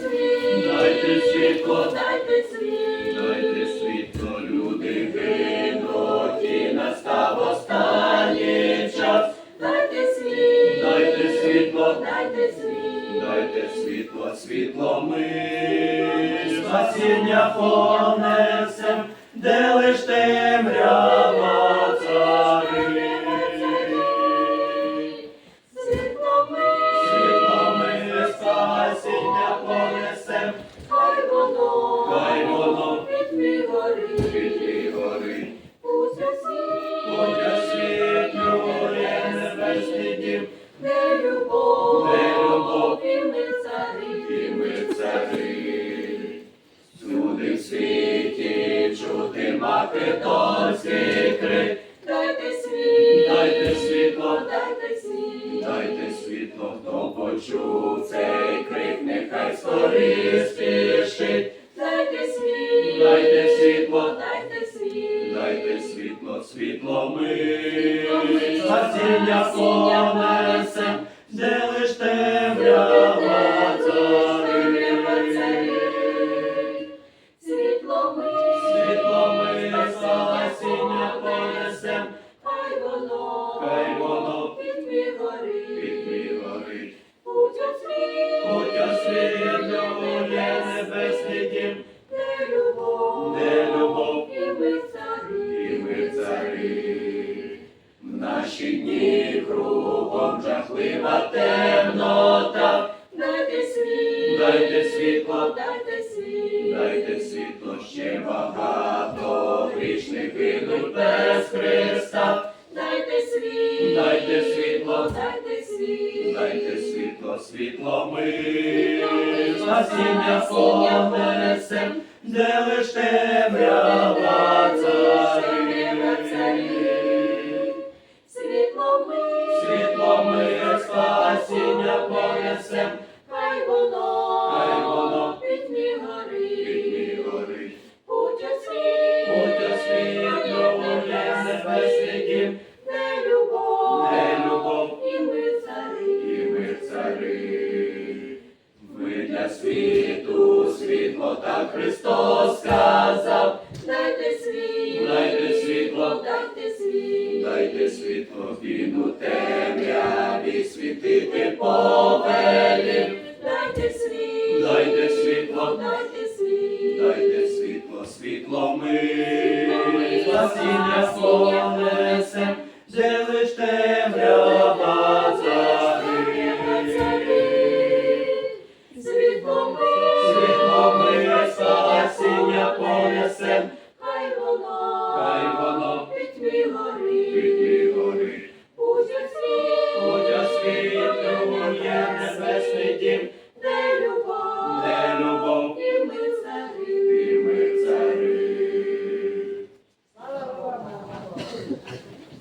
світло, дайте світло, дайте світло, люди гинуть, і настав останній час. дайте світло, Дайте світло, дайте світло, дайте світло, світло ми, спасіння понесем, де лиш темрява де любов, Де любов, ми цари. Всюди в світі чути македонський крик. дайте світло, Дайте світло, дайте світло, дайте світло, хто почув цей крик, нехай скоріше спішить. дайте світло, Дайте світло, дайте світло, дайте світло, світло ми, ми, спасіння понесем, хай воно, хай воно від мій горить, від мій горить. Путь освіт, Будь освітлює небесний дім, де любов, де любов, і ми цари, і ми цари. В наші дні кругом жахлива темнота, Дайте світло, дайте світло, дайте світло, дайте світло, ще багато грішних гинуть без Христа. дайте світло, Дайте світло, дайте світло, дайте світло, світло ми, спасіння понесем, де лиш темрява царить. Світло ми, Світло ми, спасіння понесем, так Христос сказав. дайте світло, Дайте світло, дайте світло, дайте світло, він у темряві світити повелів. дайте світло, Дайте світло, дайте світло, дайте світло, світло ми, спасіння понесем, де лиш